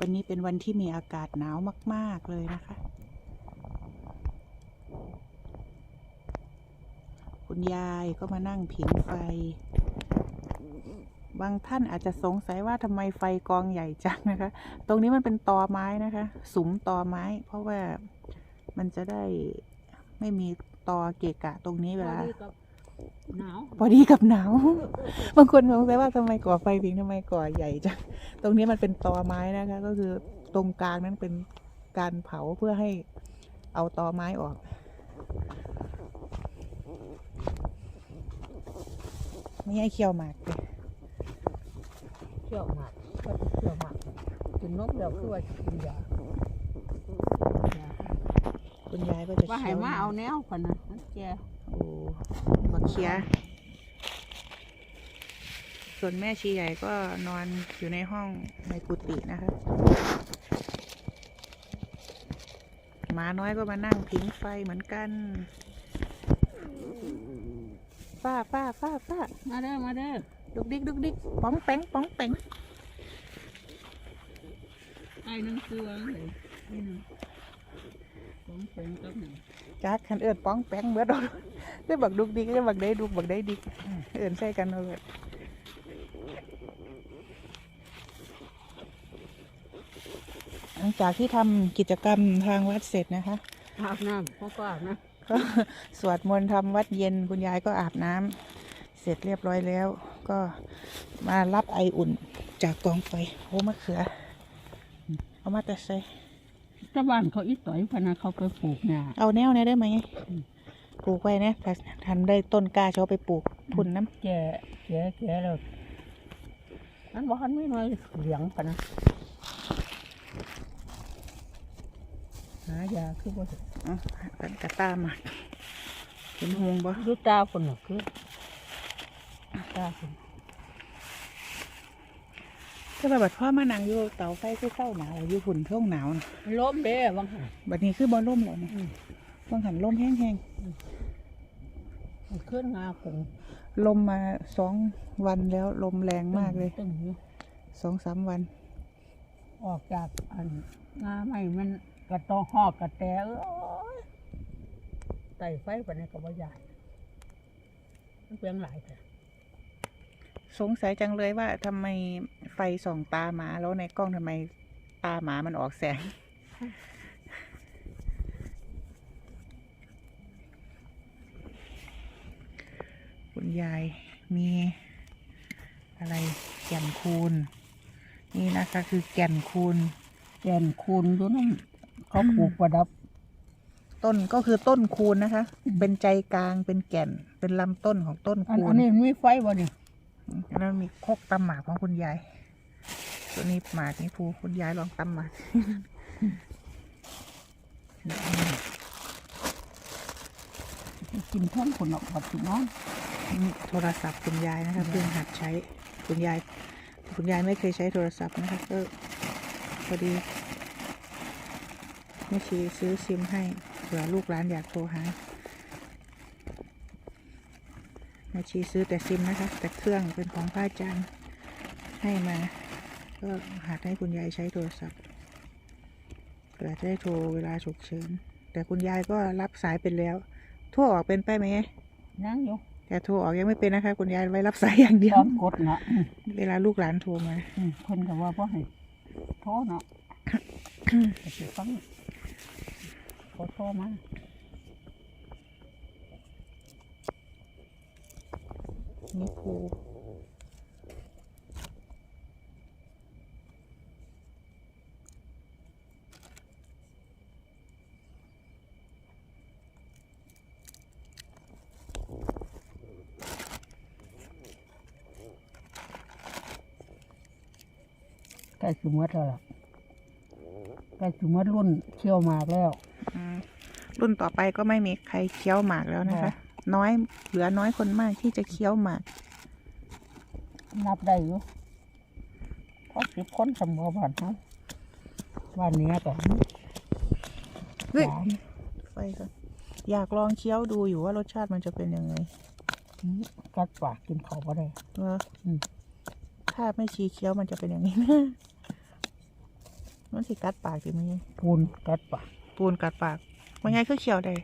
วันนี้เป็นวันที่มีอากาศหนาวมาก ๆ เลยนะคะ คุณยายก็มานั่งผิงไฟ บางท่านอาจจะสงสัยว่าทำไมไฟกองใหญ่จังนะคะ ตรงนี้มันเป็นตอไม้นะคะ สุมตอไม้ เพราะว่ามันจะได้ไม่มีตอเกะกะตรงนี้เวลา พอดีกับหนาวพอดีกับหนาวบางคนสงสัยว่าทำไมก่อไฟพิงทำไมก่อใหญ่จังตรงนี้มันเป็นตอไม้นะคะ ก็คือตรงกลางนั้นเป็นการเผาเพื่อให้เอาตอไม้ออกไม่ให้เคี่ยวหมากเลยเที่ยวมากก็เที่ยวมากกินนมแล้วคือว่ากินยาคุณยายก็จะว่าให้เคี่ยวมาเอาแนวพันนะมันแกโอ้ มาเคี้ยส่วนแม่ชีใหญ่ก็นอนอยู่ในห้องในกุฏินะคะหมาน้อยก็มานั่งผิงไฟเหมือนกันป้าป้าป้าป้ามาเด้อมาเด้อดุกดิกดุกดิกป้องแป้งป้องแป้งไอ้หนึงคือว่าเลย จักคันเอิญป้องแป้งเมื่อดอกได้บักดุกดิกได้บักได้ดุกบักได้ดิกเอิญใส่กันเอาเลยหลังจากที่ทำกิจกรรมทางวัดเสร็จนะคะอาบน้ำเขาก็อาบนะก็สวดมนต์ทำวัดเย็นคุณยายก็อาบน้ำเสร็จเรียบร้อยแล้ว ก็มารับไออุ่นจากกองไฟโอ้มะเขือเอามาแต่ใส่ ชาวบ้านเขาอีต่อยพะนะเขาไปปลูกหญ้าเอาแนวเนี้ยได้ไหมปลูกไว้นะถ้าทำได้ต้นกล้าจะเอาไปปลูกพุ่นน้แก่แก่แก่แล้วนั้นบอกคันไม่น้อยเหลียงพะนะหายาคือว่าำอ๋อกันกระตามมาเห็นหงบ่ดูตาคนน่ะคือตาคน ก็แบบบัดพ่อมานั่งอยู่เตาไฟคือเศร้าหนาวอยู่หุ่นเท่งหนาวน่ะล้มเด้บางหัน บัดนี้คือบอลล่มแล้วเนี่ยอืม บางหันล่มแห้งมันขึ้นงาคงๆลมมาสองวันแล้วลมแรงมากเลยตึงอยู่สองสามวัน ออกจากอันงาไม่มันกระตอหอกกระแตเอ้ยไต่ไฟปานนี้ก็บ่ใหญ่มันเปลียงหลายแต่สงสัยจังเลยว่าทำไม ไฟส่องตาหมาแล้วในกล้องทำไมตาหมามันออกแสง คุณยายมีอะไรแก่นคูณ นี่นะคะคือแก่นคูณ แก่นคูณอยู่นั่นเขาปลูกประดับ ต้นก็คือต้นคูณนะคะ เป็นใจกลางเป็นแก่นเป็นลำต้นของต้นอันคูอัณนนี้มีไฟบ่เนี่ยแล้วมีคกตำหมากของคุณยาย ตัวนี้หมากนี่ภูคุณยายลองตำหมากกินท่อนคนออกบัดสินอนนี่โทรศัพท์คุณยายนะคะเพิ่งหัดใช้คุณยาย คุณยายไม่เคยใช้โทรศัพท์นะคะก็พอดีแม่ชีซื้อซิมให้เผื่อลูกหลานอยากโทรหาแม่ชีซื้อแต่ซิมนะคะ แต่เครื่องเป็นของพระอาจารย์ให้มา ก็หัดให้คุณยายใช้โทรศัพท์เผื่อจะได้โทรเวลาฉุกเฉิน แต่คุณยายก็รับสายเป็นแล้วโทั่วออกเป็นไปไหมยังอยู่แต่โทรออกยังไม่เป็นนะคะ คุณยายไว้รับสายอย่างเดีพยร้วอมกดนะอืมเวลาลูกหลานโทรมาอืมเพิ่นก็ว่าบ่ให้โทรเนาะก็สิฟังเขาโทรมานี่ครู มดแล้วล่ะใกล้สิหมดรุ่นเที่ยวหมากแล้วอืมรุ่นต่อไปก็ไม่มีใครเคี้ยวหมากแล้วนะคะ น้อยเหลือน้อยคนมากที่จะเคี้ยวหมาก นับได้อยู่พอสิบคนสมอบ้านเขาบ้านเนี้ยก็เฮ้ยสามไฟก่อนอยากลองเคี้ยวดูอยู่ว่ารสชาติมันจะเป็นยังไงอืมกัดปากกินเขาบ่ได้ว่าอืมถ้าไม่ชีเคี้ยวมันจะเป็นอย่างนี้นะ มันสิกัดปากสิมีปูนกัดปากปูนกัดปากมันไงคือเขียวได้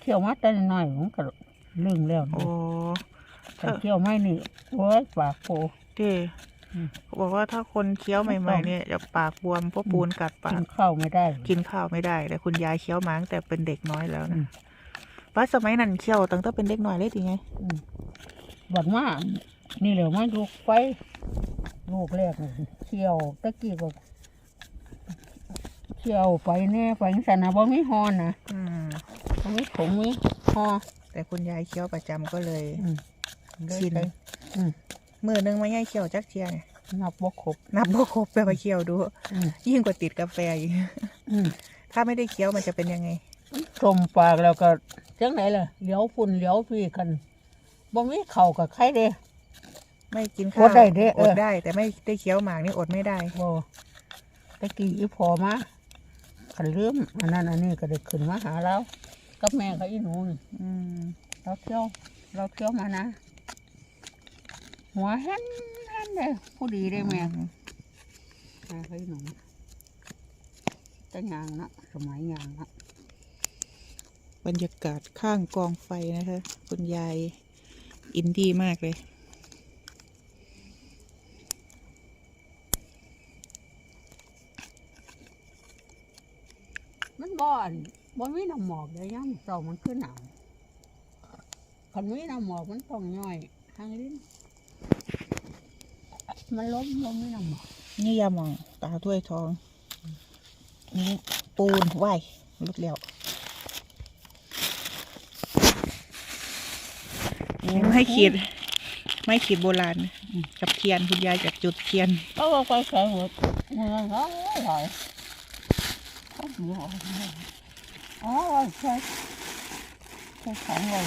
เคี่ยวมาแต่น้อยๆมันก็เรื่องแล้วโอ้แต่เคี่ยวไม่นี่โอ้ยปากโปเด้อืมเขาบอกว่าถ้าคนเคี้ยวใหม่ๆเนี่ยจะปากบวมเพราะปูนกัดปากิกนข้าวไม่ได้ กินข้าวไม่ได้ แต่คุณยายเคี้ยวมาตั้งแต่เป็นเด็กน้อยแล้วอืนะมป้าสมัยนั้นเคี้ยวตั้งแต่เป็นเด็กน้อยเลยทีไงอืมบัดมานี่เหลียวมาลูกไฟลูกแรกนี่เคี่ยวตะกี้ก็ เคี่ยวไปแน่ไปสันนะบ่มีฮอนนะอืมบ่มีผงมีฮอแต่คุณยายเคี้ยวประจำก็เลยอืมชินได้ไปอืม มือนึงไม่ย่ายเคี้ยวจักเทียเนี่ยนับบ่ครบ นับบ่ครบไปไปเคี้ยวดู อืม ยิ่งกว่าติดกาแฟอีกอืมถ้าไม่ได้เคี้ยวมันจะเป็นยังไงชมปากแล้วก็จังไหนล่ะเหลียวฝุ่นเหลียวพี่กันบ่มีเข่าวกับใครเด้ ไม่กินอข้าวดได้เด้เอออ ดได้ แต่ไม่ได้เคี้ยวหมากนี่อดไม่ได้ บ่ตะกี้อีพอมา ขันลืมอันนั้นอันนี้ก็ได้ขึ้นมาหาเรากับแม่กับอีหนูนี่อืมเราเที่ยวเราเที่ยวมานะ หัวหันหันเลยผู้ดีได้แม่แม่กับอีหนูแต่ยางเนาะสมัยยางเนาะบรรยากาศข้างกองไฟนะคะ คุณยายอินดี้มากเลย มันบ่ อนบ่มีน้ำหมอกเลยยังเสามันคือหนาวคันมีน้ำหมอกมันต้องย่อยทางลิ้นมันล้มล้มมีน้ำหมอกนี่ยาหมองตาถ้วยทองนี่ปูนไหวลุดแล้วไม่ขีด ไม่ขีดโบราณกับเทียนคุณยายจากจุดเทียนก็ว่าไปใส่หมดเงินร้อยร้ อยเขาหมูออกมาอ๋อใช่ใช่ของเลย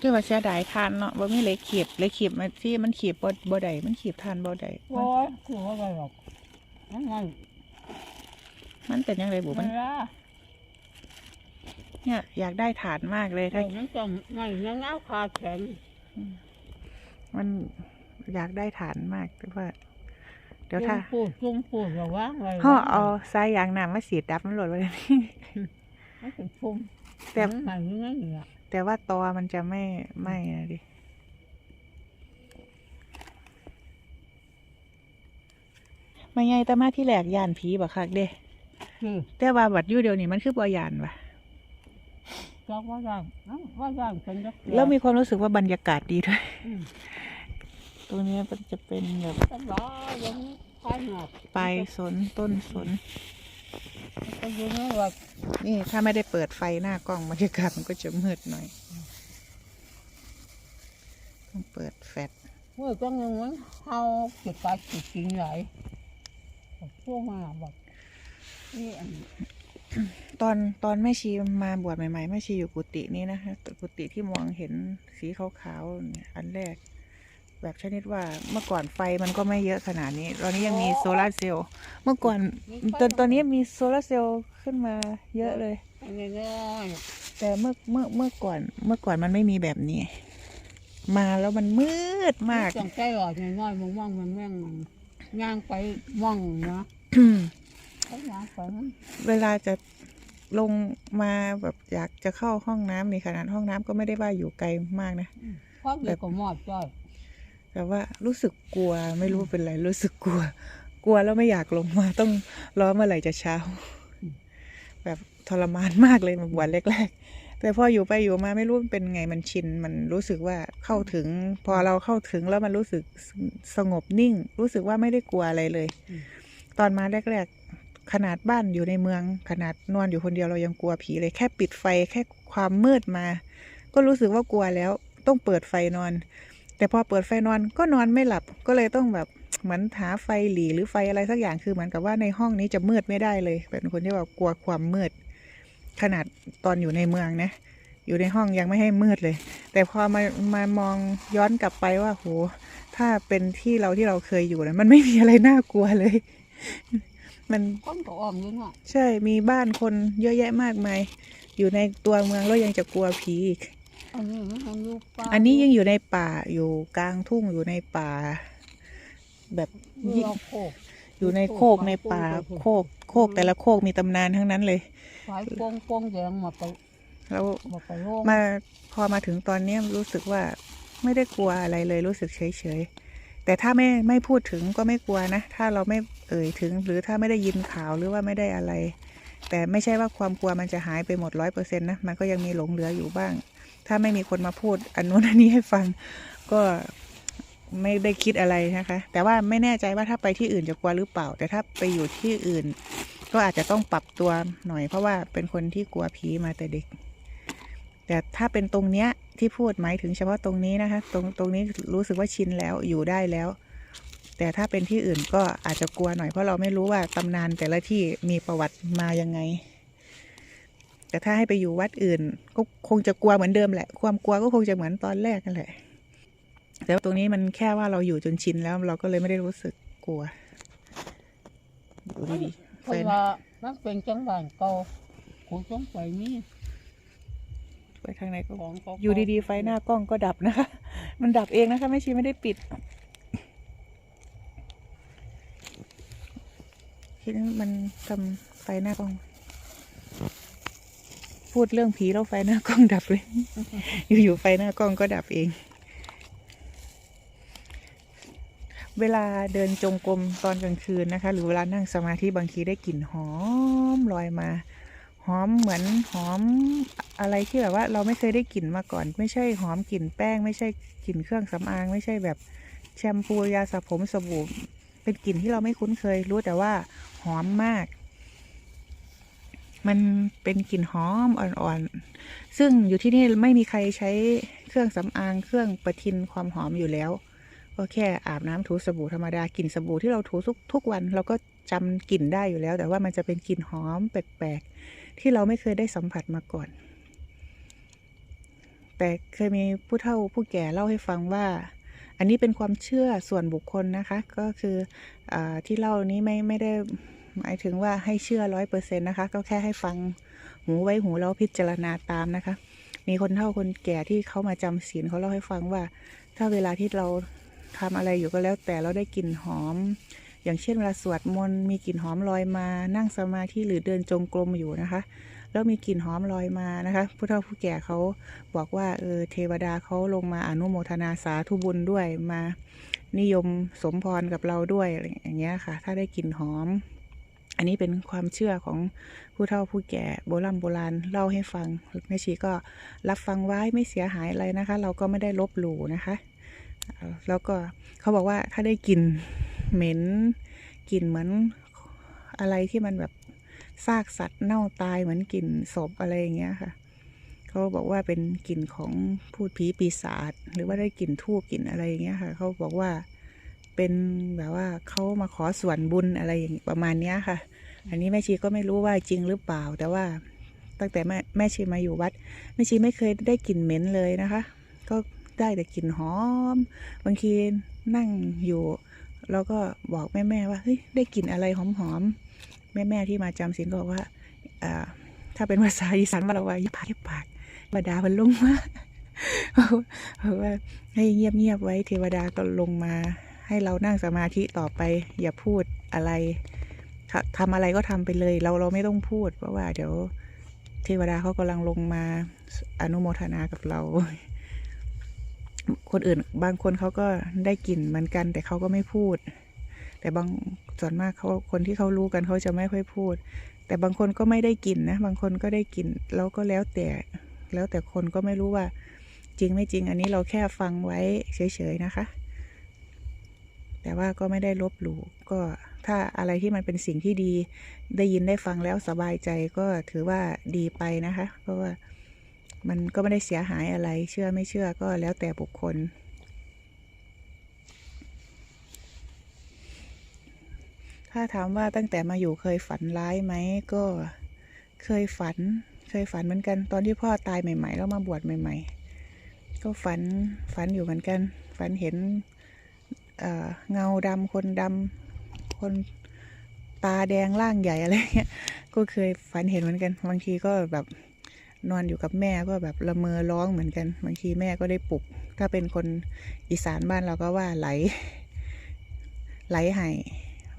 ด้วยว่าเสียดายทานเนาะว่ามีเหล็กขีบเหล็กขีบมันที่มันขีบบ่บ่ได้มันขีบทานบ่ได้โอ้ยคือว่าไปหรอกนั่นไงมันเป็นยังไงบุมัมันนละ เนี่ย อยากได้ฐานมากเลยแต่ถ้า มันต้องไม่ยังเงาคาแข็งมันอยากได้ฐานมากแต่ว่า เดี๋ยวจุ่ถ้ามปูดจุ่มปูดระว่างไว้ห่อเอาสายยางน้ำมาสีดดับมันหล่นไว้เลยนี่ไม่เป็นชุ่มแต่มันยังไงเนี่ยแต่ว่าตอมันจะไม่ไหม้นะดิไม่ไงแต่มาที่แหลกยานผีบักคักเด้คือแต่ว่าบัดอยู่เดียวนี้มันคือบ่ยานว่ะ จักว่าย่างเอ้าว่าย่างเป็นจักแล้วมีความรู้สึกว่าบรรยากาศดีด้วยอืมตรงนี้มันจะเป็นแบบสบายยังพายหอบปลายสนต้นสนก็อยังไงว่านี่ถ้าไม่ได้เปิดไฟหน้ากล้องบรรยากาศมันก็จะมืดหน่อย ต้องเปิดแฟลชเมื่อก็งงว่าเขาเก็บปลาจิตจริงใหญ่พวกมาแบบนี่อัน ตอนตอนแม่ชีมาบวชใหม่ๆแม่ชีอยู่กุฏินี้นะคะกุฏิที่มองเห็นสีขาวๆเนี่ยอันแรก แบบชนิดว่าเมื่อก่อนไฟมันก็ไม่เยอะขนาดนี้ ตอนนี้ยังมีโซลาร์เซลล์เมื่อก่อนตอนตอนนี้มีโซลาร์เซลล์ขึ้นมาเยอะเลยง่ายแต่เมื่อเมื่อเมื่อก่อนเมื่อก่อนมันไม่มีแบบนี้ มาแล้วมันมืดๆมากจังใกล้หลอดง่ายๆมองๆมันแม่งมันย่างไปม่องนะเขาย่างไปมัน เวลาจะลงมาแบบอยากจะเข้าห้องน้ำในขนาดห้องน้ำก็ไม่ได้ว่าอยู่ไกลมากนะเพราะเดี๋ยวก็มอดจ้อยแต่ว่ารู้สึกกลัวไม่รู้เป็นไรรู้สึกกลัว กลัวแล้วไม่อยากลงมาต้องรอเมื่อไหร่จะเช้า แบบทรมานมากเลยวันแรกๆแต่พออยู่ไปอยู่มาไม่รู้มันเป็นไงมันชินมันรู้สึกว่าเข้าถึง พอเราเข้าถึงแล้วมันรู้สึกสงบนิ่ง รู้สึกว่าไม่ได้กลัวอะไรเลย ตอนมาแรก ๆ ขนาดบ้านอยู่ในเมืองขนาดนอนอยู่คนเดียวเรายังกลัวผีเลยแค่ปิดไฟแค่ความมืดมา ก็รู้สึกว่ากลัวแล้วต้องเปิดไฟนอน แต่พอเปิดไฟนอนก็นอนไม่หลับก็เลยต้องแบบเหมือนหาไฟหลีหรือไฟอะไรสักอย่างคือเหมือนกับว่าในห้องนี้จะมืดไม่ได้เลย เป็นคนที่แบบกลัวความมืด ขนาดตอนอยู่ในเมืองนะอยู่ในห้องยังไม่ให้มืดเลย แต่พอมามามองย้อนกลับไปว่าโหถ้าเป็นที่เราที่เราเคยอยู่นะมันไม่มีอะไรน่ากลัวเลย มันคนก็อ้อมอยู่เนาะใช่มีบ้านคนเยอะแยะมากมาย อยู่ในตัวเมืองแล้วยังจะกลัวผีอีก อันนี้มันอยู่ป่าอันนี้ยังอยู่ในป่าอยู่กลางทุ่งอยู่ในป่า แบบอยู่ยิ่งเอาโคกอยู่ในโคกในป่าโคกโคกแต่ละโคกมีตำนานทั้งนั้นเลยสายโป่งโป่งแดงมาไปแล้วมาไปโลกมาพอมาถึงตอนเนี้ยรู้สึกว่าไม่ได้กลัวอะไรเลยรู้สึกเฉยเฉยๆ แต่ถ้าไม่ไม่พูดถึงก็ไม่กลัวนะ ถ้าเราไม่เอ่ยถึง หรือถ้าไม่ได้ยินข่าวหรือว่าไม่ได้อะไร แต่ไม่ใช่ว่าความกลัวมันจะหายไปหมดร้อยเปอร์เซ็นต์นะ มันก็ยังมีหลงเหลืออยู่บ้าง ถ้าไม่มีคนมาพูดอันนู้นอันนี้ให้ฟัง ก็ไม่ได้คิดอะไรนะคะ แต่ว่าไม่แน่ใจว่าถ้าไปที่อื่นจะกลัวหรือเปล่า แต่ถ้าไปอยู่ที่อื่น ก็อาจจะต้องปรับตัวหน่อย เพราะว่าเป็นคนที่กลัวผีมาแต่เด็ก แต่ถ้าเป็นตรงเนี้ยที่พูดหมายถึงเฉพาะตรงนี้นะคะ ตรงตรงนี้รู้สึกว่าชินแล้วอยู่ได้แล้ว แต่ถ้าเป็นที่อื่นก็อาจจะกลัวหน่อยเพราะเราไม่รู้ว่าตำนานแต่ละที่มีประวัติมายังไง แต่ถ้าให้ไปอยู่วัดอื่น ก็คงจะกลัวเหมือนเดิมแหละ ความกลัวก็คงจะเหมือนตอนแรกนั่นแหละ แต่ว่าตรงนี้มันแค่ว่าเราอยู่จนชินแล้วเราก็เลยไม่ได้รู้สึกกลัวดูดีๆเพแฟราะนว่ามันเป็นจังหวัดเก่าคุณต้องไปนี่ ไปทางไหนก็ของเก่าๆอยู่ดีๆ ไฟหน้ากล้องก็ดับนะคะ มันดับเองนะคะไม่ชีไม่ได้ปิดคิดว่ามันทำไฟหน้ากล้อง พูดเรื่องผีแล้วไฟหน้ากล้องดับเลย อยู่ๆไฟหน้ากล้องก็ดับเอง เวลาเดินจงกรมตอนกลางคืนนะคะ หรือเวลานั่งสมาธิบางทีได้กลิ่นหอมลอยมาหอมเหมือนหอม อะไรที่แบบว่าเราไม่เคยได้กลิ่นมาก่อน ไม่ใช่หอมกลิ่นแป้ง ไม่ใช่กลิ่นเครื่องสำอาง ไม่ใช่แบบแชมพูยาสระผมสบู่เป็นกลิ่นที่เราไม่คุ้นเคย รู้แต่ว่าหอมมาก มันเป็นกลิ่นหอมอ่อนๆซึ่งอยู่ที่นี่ไม่มีใครใช้เครื่องสำอาง เครื่องประทินความหอมอยู่แล้วก็แค่อาบน้ำถูสบู่ธรรมดากลิ่นสบู่ที่เราถูทุกทุกวันเราก็จำกลิ่นได้อยู่แล้ว แต่ว่ามันจะเป็นกลิ่นหอมแปลกๆที่เราไม่เคยได้สัมผัสมาก่อน แต่เคยมีผู้เฒ่าผู้แก่เล่าให้ฟังว่า อันนี้เป็นความเชื่อส่วนบุคคลนะคะ ก็คืออที่เล่านี้ไม่ไม่ได้หมายถึงว่าให้เชื่อร้อยเปอร์เซ็นต์นะคะ ก็แค่ให้ฟังหูไว้หูแล้วพิจารณาตามนะคะ มีคนเฒ่าคนแก่ที่เขามาจำศีลเขาเล่าให้ฟังว่า ถ้าเวลาที่เราทำอะไรอยู่ก็แล้วแต่เราได้กลิ่นหอม อย่างเช่นเวลาสวดมนต์มีกลิ่นหอมลอยมานั่งสมาธิหรือเดินจงกรมอยู่นะคะ แล้วมีกลิ่นหอมลอยมานะคะผู้เฒ่าผู้แก่เขาบอกว่าเออเทวดาเขาลงมาอนุโมทนาสาธุบุญด้วยมานิยมสมพรกับเราด้วยอะไรอย่างเงี้ยค่ะ ถ้าได้กลิ่นหอม อันนี้เป็นความเชื่อของผู้เฒ่าผู้แก่โบราณโบราณเล่าให้ฟังแม่ชีก็รับฟังไว้ไม่เสียหายอะไรนะคะ เราก็ไม่ได้ลบหลู่นะคะ แล้วก็เขาบอกว่าถ้าได้กลิ่นเหม็นกลิ่นเหมือนอะไรที่มันแบบ ซากสัตว์เน่าตายเหมือนกลิ่นศพอะไรอย่างเงี้ยค่ะ เขาบอกว่าเป็นกลิ่นของพูดผีปีศาจหรือว่าได้กลิ่นทูบกลิ่นอะไรอย่างเงี้ยค่ะ เขาบอกว่าเป็นแบบว่าเขามาขอส่วนบุญอะไรอย่างประมาณเนี้ยค่ะ อันนี้แม่ชีก็ไม่รู้ว่าจริงหรือเปล่า แต่ว่าตั้งแต่แม่แม่ชีมาอยู่วัดแม่ชีไม่เคยได้กลิ่นเหม็นเลยนะคะ ก็ได้แต่กลิ่นหอม บางทีนั่งอยู่เราก็บอกแม่แม่ๆว่าเฮ้ยได้กลิ่นอะไรหอมหอม แม่แม่ๆที่มาจำศีลก็บอกว่าถ้าเป็นภาษาอีสานว่าเราว่ายิบปากยิบปากบดามันลงมาเพราะว่าให้เงียบเงียบๆไว้เทวดาก็ลงมา ให้เรานั่งสมาธิต่อไป อย่าพูดอะไรททำอะไรก็ทำไปเลย เราเราไม่ต้องพูด เพราะว่า เดี๋ยวเทวดาเขากำลังลงมาอนุโมทนากับเรา คนอื่นบางคนเขาก็ได้กลิ่นเหมือนกัน แต่เขาก็ไม่พูด แต่บางส่วนมากเขาคนที่เขารู้กันเขาจะไม่ค่อยพูด แต่บางคนก็ไม่ได้กินนะ บางคนก็ได้กินแล้วก็แล้วแต่ แล้วแต่คนก็ไม่รู้ว่า จริงไม่จริง อันนี้เราแค่ฟังไว้เฉยๆนะคะ แต่ว่าก็ไม่ได้ลบหลู่ก็ถ้าอะไรที่มันเป็นสิ่งที่ดีได้ยินได้ฟังแล้วสบายใจก็ถือว่าดีไปนะคะ เพราะว่ามันก็ไม่ได้เสียหายอะไร เชื่อไม่เชื่อก็แล้วแต่บุคคล ถ้าถามว่าตั้งแต่มาอยู่เคยฝันร้ายไหมก็เคยฝัน เคยฝันเหมือนกัน ตอนที่พ่อตายใหม่ ๆ แล้วมาบวชใหม่ ๆ ก็ฝันฝันอยู่เหมือนกัน ฝันเห็นเเงาดำคนดำคนตาแดงร่างใหญ่อะไรเงี้ย ก็เคยฝันเห็นเหมือนกัน บางทีก็แบบนอนอยู่กับแม่ก็แบบละเมอร้องเหมือนกัน บางทีแม่ก็ได้ปลุก ถ้าเป็นคนอีสานบ้านเราก็ว่าไหล ไหลไห้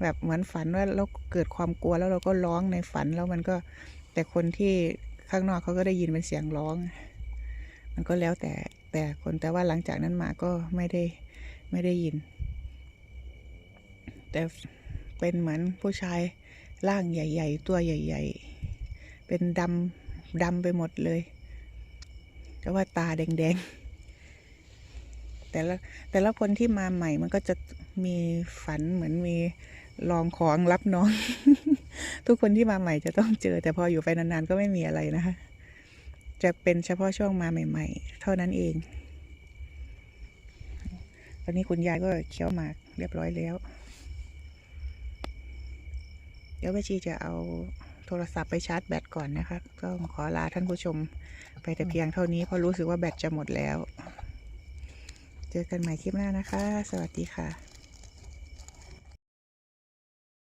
แบบเหมือนฝันว่าเราเกิดความกลัวแล้วเราก็ร้องในฝันแล้วมันก็แต่คนที่ข้างนอกเขาก็ได้ยินเป็นเสียงร้อง มันก็แล้วแต่แต่คนแต่ว่าหลังจากนั้นมาก็ไม่ได้ไม่ได้ยิน แต่เป็นเหมือนผู้ชายร่างใหญ่ ๆ ตัวใหญ่ ๆ เป็นดำดำไปหมดเลยแต่ว่าตาแดงๆแต่ละแต่ละคนที่มาใหม่มันก็จะมีฝันเหมือนมี ลองของรับน้อง ทุกคนที่มาใหม่จะต้องเจอ แต่พออยู่ไปนานๆก็ไม่มีอะไรนะคะ จะเป็นเฉพาะช่วงมาใหม่ ๆ เท่านั้นเองตอนนี้คุณยายก็เคี้ยวหมากเรียบร้อยแล้ว เดี๋ยวแม่ชีจะเอาโทรศัพท์ไปชาร์จแบตก่อนนะคะ ก็ขอลาท่านผู้ชมไปแต่เพียงเท่านี้เพราะรู้สึกว่าแบตจะหมดแล้ว เจอกันใหม่คลิปหน้านะคะ สวัสดีค่ะ